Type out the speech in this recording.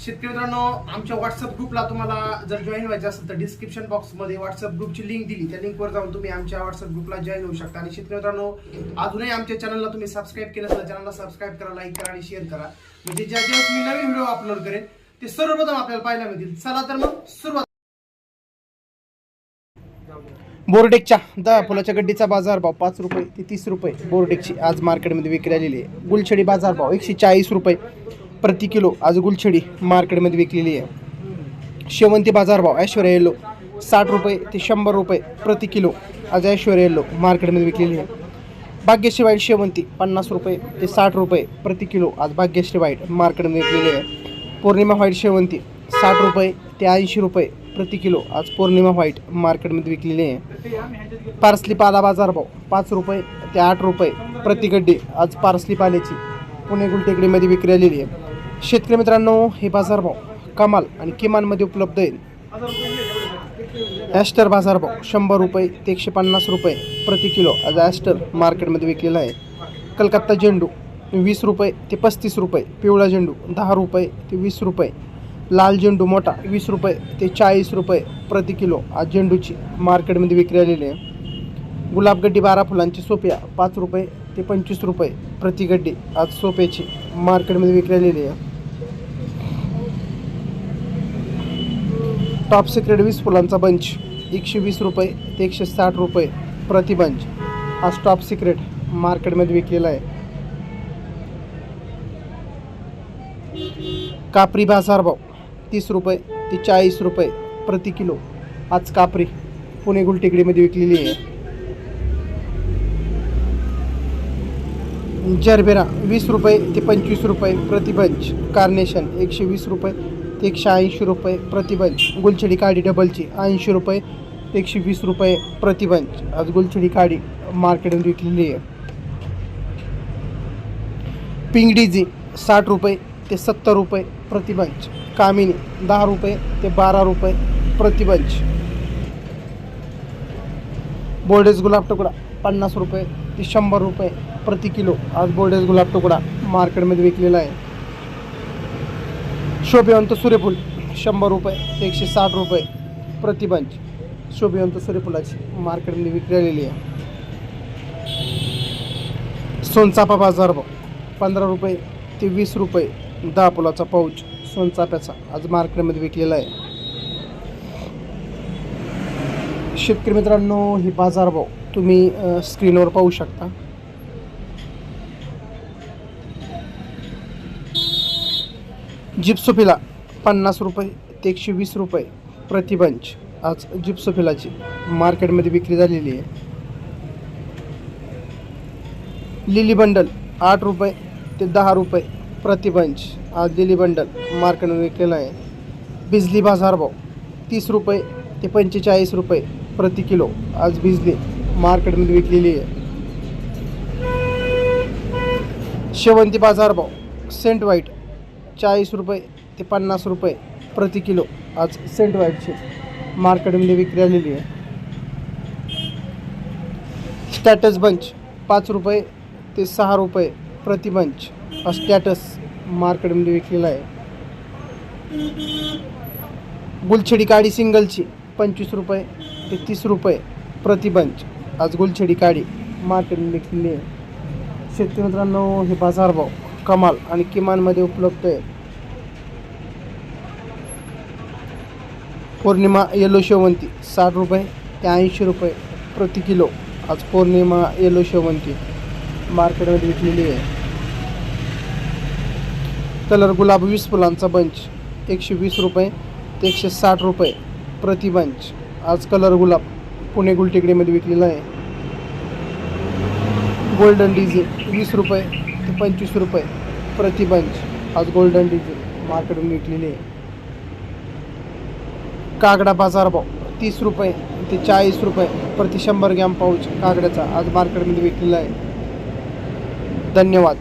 शेतकरी मित्रांनो आमच्या व्हॉट्सअप ग्रुपला तुम्हाला जर जॉईन व्हायचं असेल तर डिस्क्रिप्शन बॉक्समध्ये व्हॉट्सअप ग्रुपची लिंक दिली. त्या लिंकवर जाऊन तुम्ही आमच्या व्हॉट्सअप ग्रुपला जॉईन होऊ शकता. आणि शेतकरी मित्रांनो अजूनही आमच्या चॅनलला तुम्ही सबस्क्राईब केलं असेल चॅनलला सबस्क्राईब करा लाईक करा आणि शेअर करा. म्हणजे ज्या ज्या मी नवीन व्हिडिओ अपलोड करेन ते सर्वप्रथम आपल्याला पाहायला मिळतील. चला तर मग सुरुवात. बोर्डेकच्या दहा फुलाच्या गड्डीचा बाजारभाव पाच रुपये ते तीस रुपये. बोर्डेकची आज मार्केटमध्ये विक्री आलेली आहे. गुलछडी बाजारभाव एकशे चाळीस रुपये. प्रति किलो आज गुलछडी मार्केटमध्ये विकलेली आहे. शेवंती बाजारभाव ऐश्वर्या येल्लो साठ रुपये ते शंभर रुपये प्रति किलो आज ऐश्वर्या येल्लो मार्केटमध्ये विकलेली आहे. भाग्यश्री वाईट शेवंती पन्नास रुपये ते साठ रुपये प्रति किलो आज भाग्यश्री वाईट मार्केटमध्ये विकलेली आहे. पौर्णिमा व्हाईट शेवंती साठ रुपये ते ऐंशी रुपये प्रति किलो आज पौर्णिमा व्हाईट मार्केटमध्ये विकलेली आहे. पार्सली पाला बाजारभाव पाच रुपये ते आठ रुपये प्रतिगड्डी आज पार्सली पाल्याची पुणे गुलटेकडीमध्ये विक्री आलेली आहे. शेतकरी मित्रांनो हे बाजारभाव कमाल आणि किमानमध्ये उपलब्ध आहेत. ॲस्टर बाजारभाव शंभर रुपये ते एकशे पन्नास रुपये प्रति किलो. आज ॲस्टर मार्केटमध्ये विकलेला आहे. कलकत्ता झेंडू वीस रुपये ते पस्तीस रुपये पिवळा झेंडू दहा रुपये ते वीस रुपये लाल झेंडू मोठा वीस रुपये ते चाळीस रुपये प्रति किलो. आज झेंडूची मार्केटमध्ये विक्री आलेली आहे. गुलाबगड्डी बारा फुलांची सोप्या पाच रुपये ते पंचवीस रुपये प्रति गड्डी आज सोप्याची मार्केटमध्ये विकलेली आहे. टॉप सिक्रेट वीस फुलांचा बंच एकशे वीस रुपये ते एकशे साठ रुपये प्रति बंच. आज टॉप सिक्रेट मार्केटमध्ये विकलेला आहे. कापरी बाजारभाव तीस रुपये ते चाळीस रुपये प्रति किलो. आज कापरी पुणे गुलटेकडीमध्ये विकलेली आहे. जरबेरा वीस रुपये ते पंचवीस रुपये प्रतिबंच कार्नेशन एकशे वीस रुपये ते एकशे ऐंशी रुपये प्रतिबंच. गुलछडी काडी डबलची ऐंशी रुपये ते एकशे वीस रुपये प्रतिबंच. आज गुलछडी काडी मार्केटमध्ये विकलेली आहे. पिंगडीजी साठ रुपये ते सत्तर रुपये प्रतिबंच. कामिनी दहा रुपये ते बारा रुपये प्रतिबंच. बोर्डेज गुलाब तुकडा पन्नास रुपये ते शंभर रुपये प्रति किलो. आज बोर्डेज गुलाब तुकडा मार्केटमध्ये विकलेला आहे. शोभिवंत सूर्यफूल शंभर रुपये एकशे साठ रुपये प्रतिबंच शोभिवंत सूर्यफुलाची मार्केटमध्ये विक्री आलेली आहे. सोनचापा बाजार भाव पंधरा रुपये ते वीस रुपये दहा फुलाचा पाऊच सोनचाप्याचा आज मार्केटमध्ये विकलेला आहे. शेतकरी मित्रांनो ही बाजारभाव तुम्ही स्क्रीनवर पाहू शकता. जिप्सोफिला पन्नास रुपये ते एकशे वीस रुपये प्रतिबंच. आज जिप्सोफिलाची मार्केटमध्ये विक्री झालेली आहे. लिली बंडल आठ रुपये ते दहा रुपये प्रतिबंच. आज लिली बंडल मार्केटमध्ये विकलेला आहे. बिजली बाजारभाव तीस रुपये ते पंचेचाळीस रुपये प्रति किलो. आज बिजली मार्केटमध्ये विकलेली आहे. शेवंती बाजारभाव सेंट व्हाईट चाळीस रुपये ते पन्नास रुपये प्रति किलो. आज सेंट व्हाईटची मार्केटमध्ये विक्री आलेली आहे. स्टॅटस बंच पाच रुपये ते सहा रुपये प्रति बंच हा स्टॅटस मार्केटमध्ये विकलेला आहे. गुलछडी काडी सिंगलची पंचवीस रुपये ते तीस रुपये प्रति बंच. आज गुलछडी काडी मार्केटमध्ये विकलेली आहे शेतकरी मित्रांनो हे बाजारभाव कमाल आणि किमानमध्ये उपलब्ध आहे. पौर्णिमा येलो शेवंती साठ रुपये ते ऐंशी रुपये प्रति किलो. आज पौर्णिमा येलो शेवंती. मार्केटमध्ये विकलेली आहे. कलर गुलाब वीस फुलांचा बंच. एकशे वीस रुपये ते एकशे साठ रुपये प्रति बंच. आज कलर गुलाब पुणे गुलटेकडीमध्ये विकलेला आहे. गोल्डन डिझेल वीस रुपये ते पंचवीस रुपये प्रतिबंच आज गोल्डन डिझेल मार्केटमध्ये विकलेली आहे. कागडा बाजारभाव तीस रुपये ते चाळीस रुपये प्रति शंभर ग्रॅम पाऊच कागड्याचा आज मार्केटमध्ये विकलेला आहे. धन्यवाद.